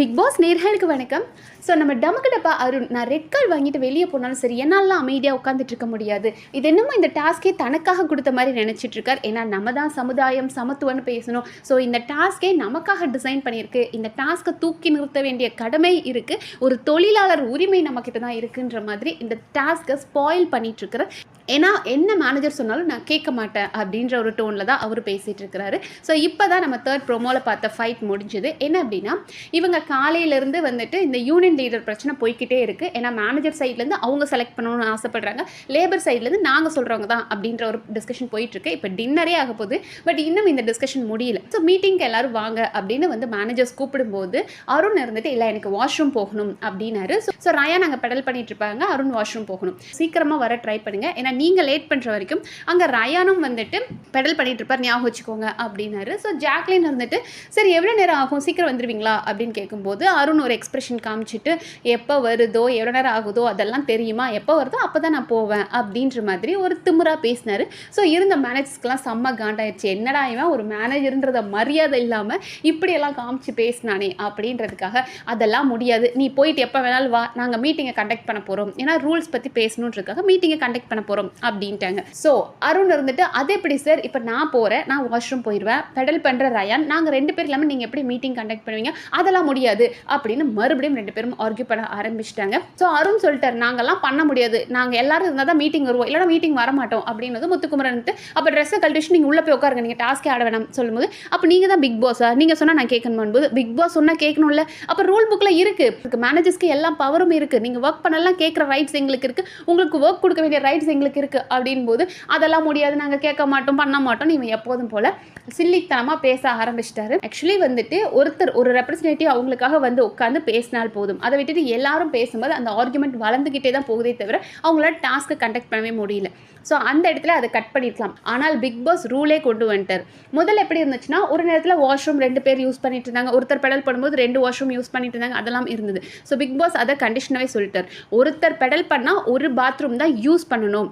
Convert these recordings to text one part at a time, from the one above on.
Big pass நேர்களுக்கு வணக்கம். So நம்ம டமக்கு டப்பா அருண் நான் ரெட் கார்டு வாங்கிட்டு வெளியே போனாலும் சரி என்னாலாம் அமைதியாக உட்காந்துட்டு இருக்க முடியாது. இது என்னமோ இந்த டாஸ்கே தனக்காக கொடுத்த மாதிரி நினச்சிட்டு இருக்கார். ஏன்னா நம்ம தான் சமுதாயம் சமத்துவம்னு பேசணும். ஸோ இந்த டாஸ்கே நமக்காக டிசைன் பண்ணியிருக்கு. இந்த டாஸ்க்கை தூக்கி நிறுத்த வேண்டிய கடமை இருக்குது ஒரு தொழிலாளர் உரிமை நம்மக்கிட்ட தான் இருக்குன்ற மாதிரி இந்த டாஸ்க்கை ஸ்பாயில் பண்ணிட்டு இருக்கிற ஏன்னா என்ன மேனேஜர் சொன்னாலும் நான் கேட்க மாட்டேன் அப்படின்ற ஒரு டோனில் தான் அவர் பேசிகிட்டு இருக்கிறாரு. ஸோ இப்போ தான் நம்ம தேர்ட் ப்ரோமோவில் பார்த்த ஃபைட் முடிஞ்சது. என்ன அப்படின்னா இவங்க காலையிலேருந்து வந்துட்டு இந்த யூனியன் லீடர் பிரச்சனை போய்க்கிட்டே இருக்குது ஏன்னா மேனேஜர் சைட்லேருந்து அவங்க செலக்ட் பண்ணணும்னு ஆசைப்படுறாங்க. லேபர் சைட்லேருந்து நாங்கள் சொல்கிறவங்க தான் அப்படின்ற ஒரு டிஸ்கஷன் போயிட்டுருக்கு இப்போ டின்னரே ஆக போகுது. பட் இன்னும் இந்த டிஸ்கஷன் முடியல. ஸோ மீட்டிங்க்கு எல்லாரும் வாங்க அப்படின்னு வந்து மேனேஜர்ஸ் கூப்பிடும்போது அருண் இருந்துட்டு இல்லை எனக்கு வாஷ்ரூம் போகணும் அப்படின்னாரு. ஸோ ராயா நாங்கள் பெடல் பண்ணிட்டு இருப்பாங்க. அருண் வாஷ்ரூம் போகணும். சீக்கிரமாக வர ட்ரை பண்ணுங்கள் ஏன்னா நீங்கள் லேட் பண்ணுற வரைக்கும் அங்கே ரயானும் வந்துட்டு பெடல் பண்ணிகிட்டு இருப்பார். ஞாபகம் வச்சுக்கோங்க அப்படின்னாரு. ஸோ ஜாக்லின் இருந்துட்டு சரி எவ்வளோ நேரம் ஆகும்? சீக்கிரம் வந்துடுவீங்களா அப்படின்னு கேட்கும்போது அருண் ஒரு எக்ஸ்பிரஷன் காமிச்சிட்டு எப்போ வருதோ எவ்வளோ நேரம் ஆகுதோ அதெல்லாம் தெரியுமா? எப்போ வருதோ அப்போ தான் நான் போவேன். அப்படின்ற மாதிரி ஒரு திமுறா பேசினார். ஸோ இருந்த மேனேஜர்ஸ்க்கெலாம் செம்ம காண்டாயிடுச்சு என்னடா இவன்? ஒரு மேனேஜர்ன்றத மரியாதை இல்லாமல் இப்படியெல்லாம் காமிச்சு பேசினானே அப்படின்றதுக்காக அதெல்லாம் முடியாது. நீ போயிட்டு எப்போ வேணாலும் வா. நாங்கள் மீட்டிங்கை கண்டக்ட் பண்ண போகிறோம் ஏன்னா ரூல்ஸ் பற்றி பேசணுன்றதுக்காக மீட்டிங்கை கண்டக்ட் பண்ண போகிறோம் அப்படின்ட்டாங்க. ஸோ அருண் இருந்துட்டு அது எப்படி சார் இப்போ நான் போகிறேன் நான் வாஷ்ரூம் போயிடுவேன் பெடல் பண்ணுற ரயான் நாங்கள் ரெண்டு பேர் இல்லாமல் நீங்கள் எப்படி மீட்டிங் கண்டக்ட் பண்ணுவீங்க? அதெல்லாம் முடியாது. அப்படின்னு மறுபடியும் ரெண்டு பேரும் ஆர்கியூ பண்ண ஆரம்பிச்சிட்டாங்க. ஸோ அருண் சொல்லிட்டார் நாங்கள்லாம் பண்ண முடியாது. நாங்கள் எல்லாரும் இருந்தால் தான் மீட்டிங் வருவோம். இல்லைனா மீட்டிங் வர மாட்டோம். அப்படின்னது முத்துக்குமரன்ட்டு அப்போ ட்ரெஸ்ஸை கழட்டிச்சு நீங்கள் உள்ளே போய் உட்காருங்க. நீங்கள் டாஸ்க்கே ஆட வேணாம் சொல்லும்போது அப்போ நீங்கள் தான் பிக் பாஸா நீங்கள் சொன்னால் நான் கேட்கணும்? போது பிக் பாஸ் சொன்னால் கேட்கணும்ல. அப்போ ரூல் புக்கில் இருக்குது மேனேஜர்ஸ்க்கு எல்லா பவரும் இருக்குது நீங்கள் ஒர்க் பண்ணலாம் கேட்குற ரைட்ஸ் எங்களுக்கு இருக்குது உங்களுக்கு ஒர்க் கொடுக்க வேண்டிய ரைட்ஸ் எங்களுக்கு இருக்குது அப்படின் போது அதெல்லாம் முடியாது. நாங்கள் கேட்க மாட்டோம் பண்ண மாட்டோம். இவன் எப்போதும் போல் சில்லித்தனமாக பேச ஆரம்பிச்சிட்டாரு. ஆக்சுவலி வந்துட்டு ஒருத்தர் ஒரு ரெப்ரஸன்டேட்டிவ் அவங்களுக்காக வந்து உட்காந்து பேசினால் போதும். அதை விட்டுட்டு எல்லாரும் பேசும்போது அந்த ஆர்குமெண்ட் வளர்ந்துக்கிட்டே தான் போகுதே தவிர அவங்களால டாஸ்க்கை கண்டக்ட் பண்ணவே முடியல. ஸோ அந்த இடத்துல அதை கட் பண்ணியிருக்கலாம் ஆனால் பிக் பாஸ் ரூலே கொண்டு வந்துட்டார். முதல்ல எப்படி இருந்துச்சுன்னா ஒரு நேரத்தில் வாஷ்ரூம் ரெண்டு பேர் யூஸ் பண்ணிட்டு இருந்தாங்க. ஒருத்தர் பெடல் பண்ணும்போது ரெண்டு வாஷ்ரூம் யூஸ் பண்ணிட்டு இருந்தாங்க. அதெல்லாம் இருந்தது. ஸோ பிக் பாஸ் அதை கண்டிஷனாகவே சொல்லிட்டார். ஒருத்தர் பெடல் பண்ணால் ஒரு பாத்ரூம் தான் யூஸ் பண்ணணும்.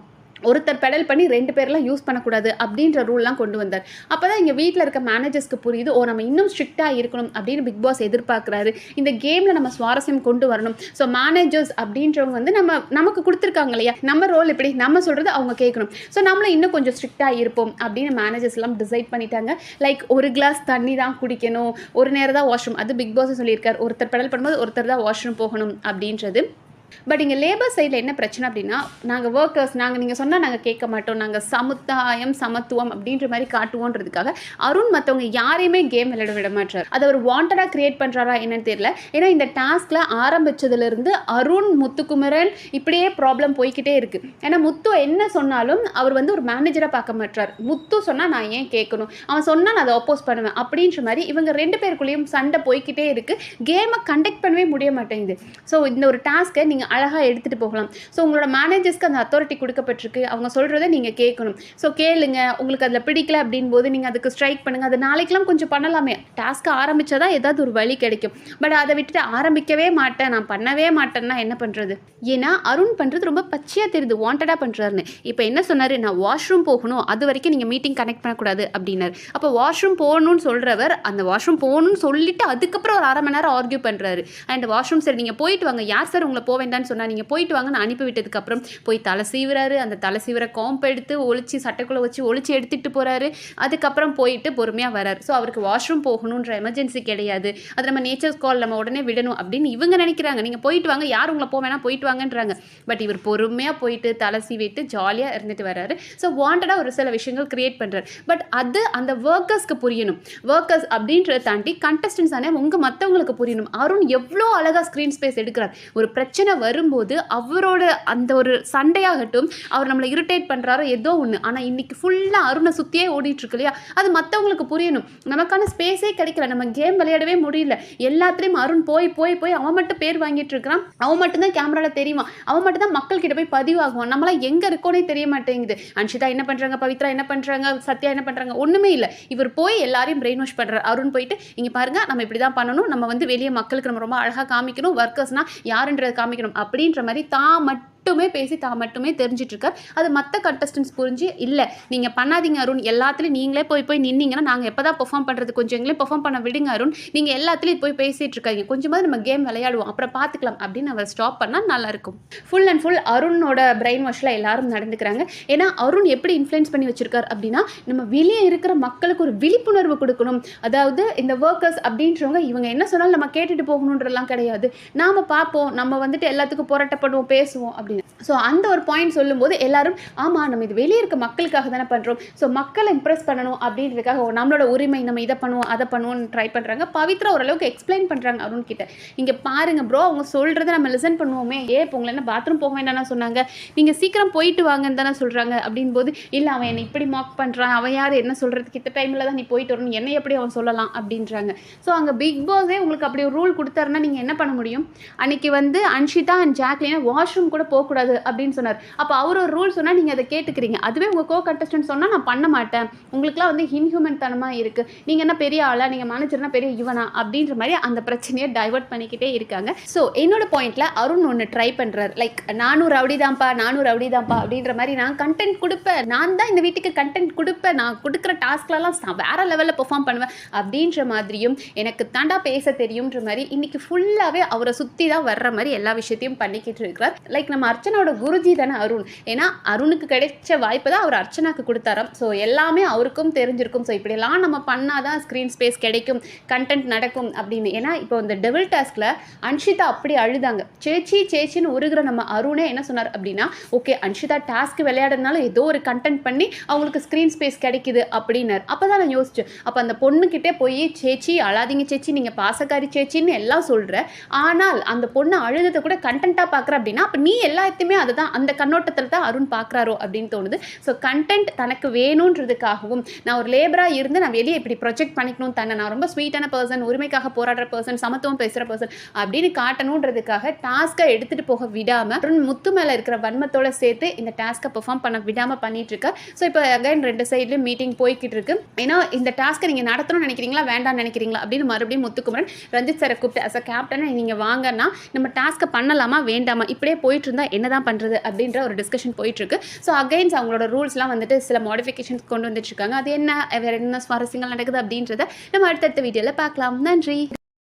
ஒருத்தர் பெடல் பண்ணி ரெண்டு பேர்லாம் யூஸ் பண்ணக்கூடாது அப்படின்ற ரூல்லாம் கொண்டு வந்தார். அப்போ தான் இங்கே வீட்டில் இருக்க மேனேஜர்ஸ்க்கு புரியுது ஓ நம்ம இன்னும் ஸ்ட்ரிக்டாக இருக்கணும் அப்படின்னு பிக் பாஸ் எதிர்பார்க்குறாரு. இந்த கேமில் நம்ம சுவாரஸ்யம் கொண்டு வரணும். ஸோ மேனேஜர்ஸ் அப்படின்றவங்க வந்து நம்ம நமக்கு கொடுத்துருக்காங்க இல்லையா? நம்ம ரோல் எப்படி? நம்ம சொல்கிறது அவங்க கேட்கணும். ஸோ நம்மளும் இன்னும் கொஞ்சம் ஸ்ட்ரிக்டாக இருப்போம் அப்படின்னு மேனேஜர்ஸ் எல்லாம் டிசைட் பண்ணிட்டாங்க. லைக் ஒரு கிளாஸ் தண்ணி தான் குடிக்கணும். ஒரு நேரம் தான் வாஷ்ரூம் அது பிக் பாஸ் சொல்லியிருக்கார். ஒருத்தர் பெடல் பண்ணும்போது ஒருத்தர் தான் வாஷ்ரூம் போகணும் அப்படின்றது. பட் இங்கே லேபர் சைடில் என்ன பிரச்சனை அப்படின்னா நாங்கள் ஒர்க்கர்ஸ் நாங்கள் நீங்கள் சொன்னால் நாங்கள் கேட்க மாட்டோம். நாங்கள் சமுதாயம் சமத்துவம் அப்படின்ற மாதிரி காட்டுவோன்றதுக்காக அருண் மற்றவங்க யாரையுமே கேம் விளையாட விட மாட்டார். அதை ஒரு வாண்டடாக கிரியேட் பண்ணுறாரா என்னன்னு தெரியல. ஏன்னா இந்த டாஸ்கில் ஆரம்பித்ததுலேருந்து அருண் முத்துக்குமரன் இப்படியே ப்ராப்ளம் போய்கிட்டே இருக்குது ஏன்னா முத்து என்ன சொன்னாலும் அவர் வந்து ஒரு மேனேஜராக பார்க்க மாட்டார். முத்து சொன்னால் நான் ஏன் கேட்கணும்? அவன் சொன்னால் நான் அதை அப்போஸ் பண்ணுவேன் அப்படின்ற மாதிரி இவங்க ரெண்டு பேருக்குள்ளேயும் சண்டை போய்கிட்டே இருக்குது கேமை கண்டக்ட் பண்ணவே முடிய மாட்டேங்குது. ஸோ இந்த ஒரு டாஸ்க்கை நீங்கள் அழகாக எடுத்துகிட்டு போகலாம். ஸோ உங்களோட மேனேஜர்ஸ்க்கு அந்த அத்தாரிட்டி கொடுக்கப்பட்டிருக்கு. அவங்க சொல்கிறத நீங்கள் கேட்கணும். ஸோ கேளுங்க. உங்களுக்கு அதில் பிடிக்கல அப்படின் போது நீங்கள் அதுக்கு ஸ்ட்ரைக் பண்ணுங்கள் அது நாளைக்கெலாம் கொஞ்சம் பண்ணலாமே. டாஸ்க்கு ஆரம்பித்தா தான் ஏதாவது ஒரு வழி கிடைக்கும். பட் அதை விட்டுட்டு ஆரம்பிக்கவே மாட்டேன். நான் பண்ணவே மாட்டேன்னா என்ன பண்ணுறது ஏன்னா அருண் பண்ணுறது ரொம்ப பச்சையாக தெரியுது. வாண்டடாக பண்ணுறாருன்னு இப்போ என்ன சொன்னார்? நான் வாஷ்ரூம் போகணும். அது வரைக்கும் நீங்கள் மீட்டிங் கனெக்ட் பண்ணக்கூடாது அப்படின்னாரு. அப்போ வாஷ்ரூம் போகணும்னு சொல்கிறவர் அந்த வாஷ்ரூம் போகணும்னு சொல்லிட்டு அதுக்கப்புறம் ஒரு அரை மணி நேரம் ஆர்கியூ பண்ணுறாரு அண்ட் வாஷ்ரூம் சரி நீங்கள் போயிட்டு வாங்க. யார் சார் உங்களை போவேன் வேண்டாம்னு சொன்னால் நீங்கள் போயிட்டு வாங்க. நான் அனுப்பி விட்டதுக்கப்புறம் போய் தலை சீவுறாரு. அந்த தலை சீவிர காம்ப் எடுத்து ஒழிச்சு சட்டைக்குள்ளே வச்சு ஒழிச்சு எடுத்துகிட்டு போகிறாரு அதுக்கப்புறம் போயிட்டு பொறுமையாக வராரு. ஸோ அவருக்கு வாஷ்ரூம் போகணுன்ற எமர்ஜென்சி கிடையாது. அது நம்ம நேச்சர்ஸ் கால் நம்ம உடனே விடணும் அப்படின்னு இவங்க நினைக்கிறாங்க. நீங்கள் போயிட்டு வாங்க. யார் உங்களை போக வேணா போயிட்டு வாங்கன்றாங்க. பட் இவர் பொறுமையாக போயிட்டு தலை சீவிட்டு ஜாலியாக இருந்துட்டு வர்றாரு ஸோ வாண்டடாக ஒரு சில விஷயங்கள் கிரியேட் பண்ணுறாரு பட் அது அந்த ஒர்க்கர்ஸ்க்கு புரியணும். ஒர்க்கர்ஸ் அப்படின்றத தாண்டி கண்டஸ்டன்ஸ் ஆனால் உங்கள் மற்றவங்களுக்கு புரியணும். அருண் எவ்வளோ அழகாக ஸ்க்ரீன் ஸ்பேஸ் எடுக்கிறார். ஒரு பிரச்சனை வரும்போது அவரோட அந்த ஒரு சண்டையாகட்டும் அவர் நம்மளை இரிட்டேட் பண்ணுறாரோ ஏதோ ஒன்று ஆனால் இன்னைக்கு ஃபுல்லாக அருணை சுற்றியே ஓடிட்டுருக்கு இல்லையா அது மற்றவங்களுக்கு புரியணும். நமக்கான ஸ்பேஸே கிடைக்கல. நம்ம கேம் விளையாடவே முடியல. எல்லாத்துலேயும் அருண் போய் போய் போய் அவன் மட்டும் பேர் வாங்கிட்டு இருக்கிறான். அவன் மட்டும்தான் கேமராவில் தெரியுவான் அவன் மட்டும் தான் மக்கள் கிட்ட போய் பதிவாகுவான். நம்மளாம் எங்கே இருக்கோனே தெரிய மாட்டேங்குது. அன்ஷிதா என்ன பண்ணுறாங்க பவித்ரா என்ன பண்ணுறாங்க சத்யா என்ன பண்ணுறாங்க ஒன்றுமே இல்லை. இவர் போய் எல்லாரையும் பிரெயின் வாஷ் பண்ணுறாரு அருண் போயிட்டு இங்கே பாருங்க நம்ம இப்படி தான் பண்ணணும். நம்ம வந்து வெளியே மக்களுக்கு நம்ம ரொம்ப அழகாக காமிக்கணும். ஒர்க்கர்ஸ்னால் யாருன்றதை காமிக்கணும். அப்படின்ற மாதிரி தான் மட்டும் மட்டுமே பேசி தான் மட்டுமே தெரிஞ்சிட்ருக்கார் அது மற்ற கண்டஸ்டன்ஸ் புரிஞ்சு இல்லை நீங்கள் பண்ணாதீங்க அருண். எல்லாத்துலேயும் நீங்களே போய் போய் நின்னீங்கன்னா நாங்கள் எப்போ தான் பெர்ஃபார்ம் பண்ணுறது கொஞ்சம் எங்களையும் பெர்ஃபார்ம் பண்ண விடுங்க அருண். நீங்கள் எல்லாத்துலேயும் போய் பேசிகிட்டு இருக்காங்க கொஞ்சமாவது நம்ம கேம் விளையாடுவோம். அப்புறம் பார்த்துக்கலாம் அப்படின்னு அவர் ஸ்டாப் பண்ணால் நல்லாயிருக்கும் ஃபுல் அண்ட் ஃபுல் அருணோட பிரெயின் வாஷில் எல்லாரும் நடந்துக்கிறாங்க. ஏன்னா அருண் எப்படி இன்ஃப்ளூயன்ஸ் பண்ணி வச்சிருக்கார் அப்படின்னா நம்ம வெளியே இருக்கிற மக்களுக்கு ஒரு விழிப்புணர்வு கொடுக்கணும். அதாவது இந்த ஒர்க்கர்ஸ் அப்படின்றவங்க இவங்க என்ன சொன்னாலும் நம்ம கேட்டுட்டு போகணுன்றலாம் கிடையாது. நாம் பார்ப்போம். நம்ம வந்துட்டு எல்லாத்துக்கும் போராட்டப்படுவோம் பேசுவோம் அப்படின்னு. ஸோ அந்த ஒரு பாயிண்ட் சொல்லும்போது எல்லாரும் ஆமாம் நம்ம இது வெளியே இருக்க மக்களுக்காக தானே பண்ணுறோம் ஸோ மக்களை இம்ப்ரெஸ் பண்ணணும் அப்படின்றதுக்காக நம்மளோட உரிமை நம்ம இதை பண்ணுவோம் அதை பண்ணுவோம்னு ட்ரை பண்ணுறாங்க பவித்ரா ஓரளவுக்கு எக்ஸ்பிளைன் பண்ணுறாங்க அருண் கிட்ட. இங்கே பாருங்க ப்ரோ அவங்க சொல்கிறத நம்ம லிசன் பண்ணுவோமே. ஏ இப்போ உங்களை என்ன பாத்ரூம் போக வேண்டாம்னா சொன்னாங்க. நீங்கள் சீக்கிரம் போயிட்டு வாங்கன்னு தானே சொல்கிறாங்க அப்படின் போது இல்லை அவன் என்னை இப்படி மாக் பண்ணுறான் அவன் யார்? என்ன சொல்கிறதுக்கு இத்த டைமில் தான் நீ போயிட்டு வரணும். என்னை எப்படி அவன் சொல்லலாம் அப்படின்றாங்க. ஸோ அங்கே பிக் பாஸே உங்களுக்கு அப்படி ஒரு ரூல் கொடுத்தாருன்னா நீங்கள் என்ன பண்ண முடியும்? அன்னைக்கு வந்து அன்ஷிதா அண்ட் ஜாக்லினா வாஷ்ரூம் கூட போகக்கூடாது அப்படின்னு சொன்னார். அப்போ அவர் ஒரு ரூல் சொன்னால் நீங்கள் அதை கேட்டுக்கிறீங்க. அதுவே உங்கள் கோ கண்டஸ்டன்ட் சொன்னால் நான் பண்ண மாட்டேன். உங்களுக்குலாம் வந்து இன்ஹியூமன் தனமாக இருக்குது நீங்கள் என்ன பெரிய ஆளா நீங்கள் மேனேஜர்னா பெரிய இவனா அப்படின்ற மாதிரி அந்த பிரச்சனையை டைவர்ட் பண்ணிக்கிட்டே இருக்காங்க. ஸோ என்னோட பாயிண்டில் அருண் ஒன்று ட்ரை பண்ணுறாரு லைக் நானும் ரவுடி தான்ப்பா நானும் ரவுடி தான்ப்பா அப்படின்ற மாதிரி நான் கண்டென்ட் கொடுப்பேன். நான் தான் இந்த வீட்டுக்கு கண்டென்ட் கொடுப்பேன். நான் கொடுக்குற டாஸ்க்லலாம் வேற லெவலில் பெர்ஃபார்ம் பண்ணுவேன். அப்படின்ற மாதிரியும் எனக்கு தாண்டா பேச தெரியுன்ற மாதிரி இன்னைக்கு ஃபுல்லாகவே அவரை சுற்றி தான் வர்ற மாதிரி எல்லா விஷயத்தையும் பண்ணிக்கிட்டு இருக்கிறார். லைக் நம்ம அர்ச்சனாவோட குருஜி தானே அருண். ஏன்னா அருணுக்கு கிடைச்ச வாய்ப்பு தான் அவர் அர்ச்சனாக்கு கொடுத்தாராம். ஸோ எல்லாமே அவருக்கும் தெரிஞ்சிருக்கும். ஸோ இப்படியெல்லாம் நம்ம பண்ணால் தான் ஸ்க்ரீன் ஸ்பேஸ் கிடைக்கும் கண்டென்ட் நடக்கும் அப்படின்னு. ஏன்னா இப்போ இந்த டெவில் டாஸ்கில் அன்ஷிதா அப்படி அழுதாங்க. சேச்சி சேச்சின்னு உருகிற நம்ம அருணே என்ன சொன்னார் அப்படின்னா ஓகே அன்ஷிதா டாஸ்க் விளையாடுறதுனால ஏதோ ஒரு கண்டென்ட் பண்ணி அவங்களுக்கு ஸ்க்ரீன் ஸ்பேஸ் கிடைக்குது அப்படின்னாரு. அப்போ தான் நான் யோசிச்சேன் அப்போ அந்த பொண்ணுக்கிட்டே போய் சேச்சி அழாதீங்க சேச்சி நீங்கள் பாசக்காரி சேச்சின்னு எல்லாம் சொல்கிற ஆனால் அந்த பொண்ணு அழுததை கூட கண்டென்ட்டாக பார்க்குற அப்படின்னா அப்போ நீ எல்லாத்தையுமே அதை தான் அந்த கண்ணோட்டத்தில் தான் அருண் பார்க்குறாரோ அப்படின்னு தோணுது. ஸோ கண்டென்ட் தனக்கு வேணுன்றதுக்காகவும் நான் ஒரு லேபராக இருந்து நான் வெளியே இப்படி ப்ரொஜெக்ட் பண்ணிக்கணும் தன்னை நான் ரொம்ப ஸ்வீட்டான பர்சன் உரிமைக்காக போராடுற பர்சன் சமத்துவம் பேசுகிற பர்சன் அப்படின்னு காட்டணுன்றதுக்காக டாஸ்க்கை எடுத்துகிட்டு போக விடாமல் அருண் முத்து மேலே இருக்கிற வன்மத்தோட சேர்த்து இந்த டாஸ்க்கை பெர்ஃபார்ம் பண்ண விடாமல் பண்ணிட்டு இருக்கா. ஸோ இப்போ அகைன் ரெண்டு சைட்லேயும் மீட்டிங் போய்கிட்டு இருக்கு. ஏன்னா இந்த டாஸ்க்கை நீங்கள் நடத்தணும்னு நினைக்கிறீங்களா வேண்டாம்னு நினைக்கிறீங்களா அப்படின்னு மறுபடியும் முத்துக்குமரன் ரஞ்சித் சாரை கூப்பிட்டு அஸ் அ கேப்டனை நீங்கள் வாங்கன்னா நம்ம டாஸ்க்கை பண்ணலாமா வேண்டாமா? இப்படியே போயிட்டு இருந்தால் என்ன தான் பண்ணுறது அப்படின்ற ஒரு டிஸ்கஷன் போயிட்டு இருக்கு ஸோ அகைன்ஸ் அவங்களோட ரூல்ஸ்லாம் வந்துட்டு சில மாடிஃபிகேஷன்ஸ் கொண்டு வந்துட்டு இருக்காங்க அது என்ன வேற என்ன சுவாரஸ்யங்கள் நடக்குது அப்படின்றத நம்ம அடுத்தடுத்த வீடியோவில் பார்க்கலாம். நன்றி.